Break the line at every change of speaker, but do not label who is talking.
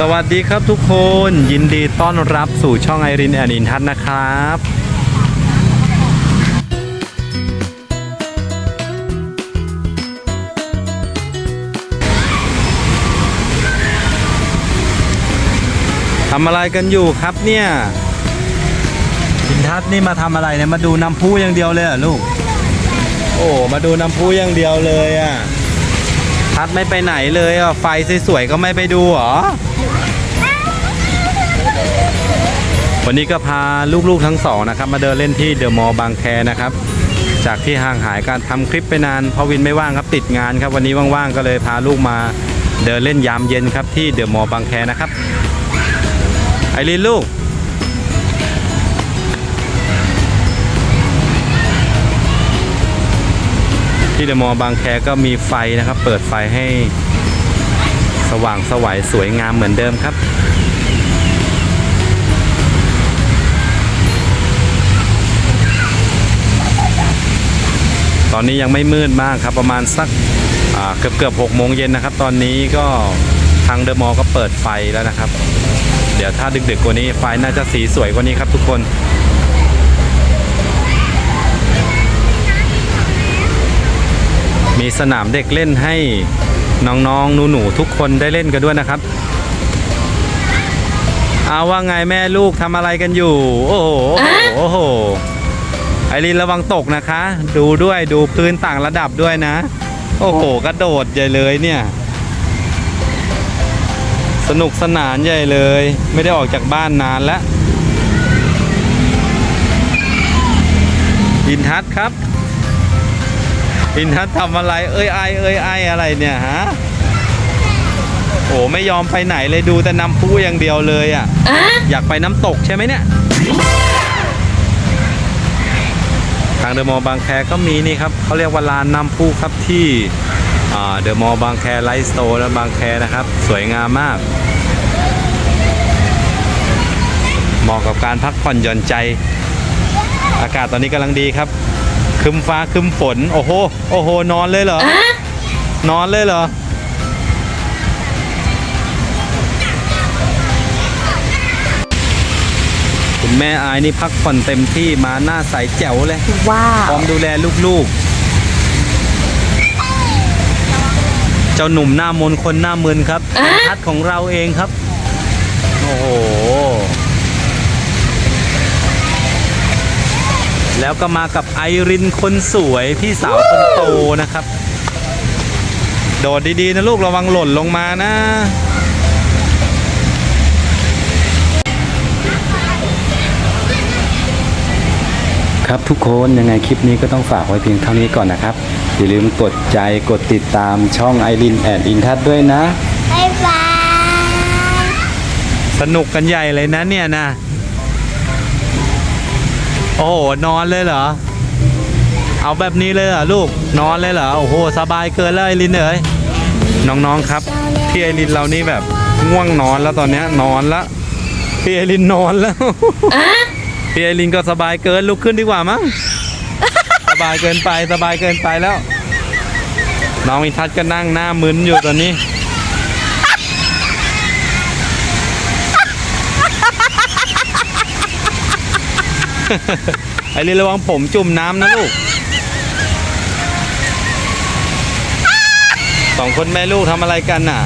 สวัสดีครับทุกคนยินดีต้อนรับสู่ช่องไอรินแอนอินทัศน์นะครับ ทำอะไรกันอยู่ครับเนี่ยอินทัศน์นี่มาทำอะไรเนี่ยมาดูน้ำพุอย่างเดียวเลยเหรอลูก โอ้มาดูน้ำพุอย่างเดียวเลยอะ ทัดไม่ไปไหนเลยอะไฟสวยๆก็ไม่ไปดูเหรอ วันนี้ก็พาลูกๆทั้งสองนะครับ มาเดินเล่นที่เดอะมอลล์บางแคนะครับ จากที่ห่างหายการทำคลิปไปนานพราะวินไม่ว่างครับติดงานครับ วันนี้ว่างๆก็เลยพาลูกมาเดินเล่นยามเย็นครับที่เดอะมอลล์บางแคนะครับไอรินลูก ที่เดอะมอลล์บางแคก็มีไฟนะครับ เปิดไฟให้สว่างสวยสวยงามเหมือนเดิมครับตอนนี้ยังไม่มืดมากครับประมาณสักเกือบเกือบหกโมงเย็นนะครับ ตอนนี้ก็ทางเดอะมอลล์ก็เปิดไฟแล้วนะครับ เดี๋ยวถ้าดึกๆกว่านี้ไฟน่าจะสีสวยกว่านี้ครับทุกคน มีสนามเด็กเล่นให้น้องๆหนูๆทุกคนได้เล่นกันด้วยนะครับ เอาว่าไงแม่ลูกทำอะไรกันอยู่ โอ้โหโอ้โหไอรินระวังตกนะคะ ดูด้วยดูพื้นต่างระดับด้วยนะ โอ้โหกระโดดใหญ่เลยเนี่ย สนุกสนานใหญ่เลย ไม่ได้ออกจากบ้านนานแล้วอินทัศนครับ อินทัศน์ทำอะไร เอ้ยไอเอ้ยไออะไรเนี่ยฮะโอ้ไม่ยอมไปไหนเลยดูแต่น้ำพุอย่างเดียวเลยอะ อยากไปน้ำตกใช่ไหมเนี่ย ทางเดอะมอลล์บางแคก็มีนี่ครับเขาเรียกว่าลานน้ำพุครับที่เดอะมอลล์บางแคไลท์สโตร์และบางแคนะครับ สวยงามมากเหมาะกับการพักผ่อนหย่อนใจ อากาศตอนนี้กำลังดีครับ ครึมฟ้าครึมฝน โอ้โห โอ้โห นอนเลยเหรอ นอนเลยเหรอ คุณแม่อายนี่พักผ่อนเต็มที่มาหน้าใสแจ๋วเลย
ว้า
พร้
ว
อมดูแลลูกๆ เจ้าหนุ่มหน้ามนต์คนหน้ามึนครับทัดของเราเองครับ โอ้โห แล้วก็มากับไอรินคนสวยพี่สาวคนโตนะครับ โดดดีๆนะลูกระวังหล่นลงมานะ ครับทุกคนยังไงคลิปนี้ก็ต้องฝากไว้เพียงเท่านี้ก่อนนะครับ อย่าลืมกดใจกดติดตามช่องไอรินแอนอินทัศด้วยนะ
บ๊ายบาย
สนุกกันใหญ่เลยนะเนี่ยนะ โอ้โหนอนเลยเหรอ เอาแบบนี้เลยเหรอลูก นอนเลยเหรอ โอ้โห สบายเกินแล้วไอรินเอ๋ยน้องๆครับ พี่ไอรินเรานี่แบบง่วงนอนแล้วตอนเนี้ยนอนแล้วพี่ไอรินนอนแล้ว พี่ไอรินก็สบายเกินลุกขึ้นดีกว่ามั้ง สบายเกินไปสบายเกินไปแล้ว น้องอินทัศน์ก็นั่งหน้ามึนอยู่ตอนนี้ ไอรินระวังผมจุ่มน้ำนะลูกสองคนแม่ลูกทำอะไรกันน่ะ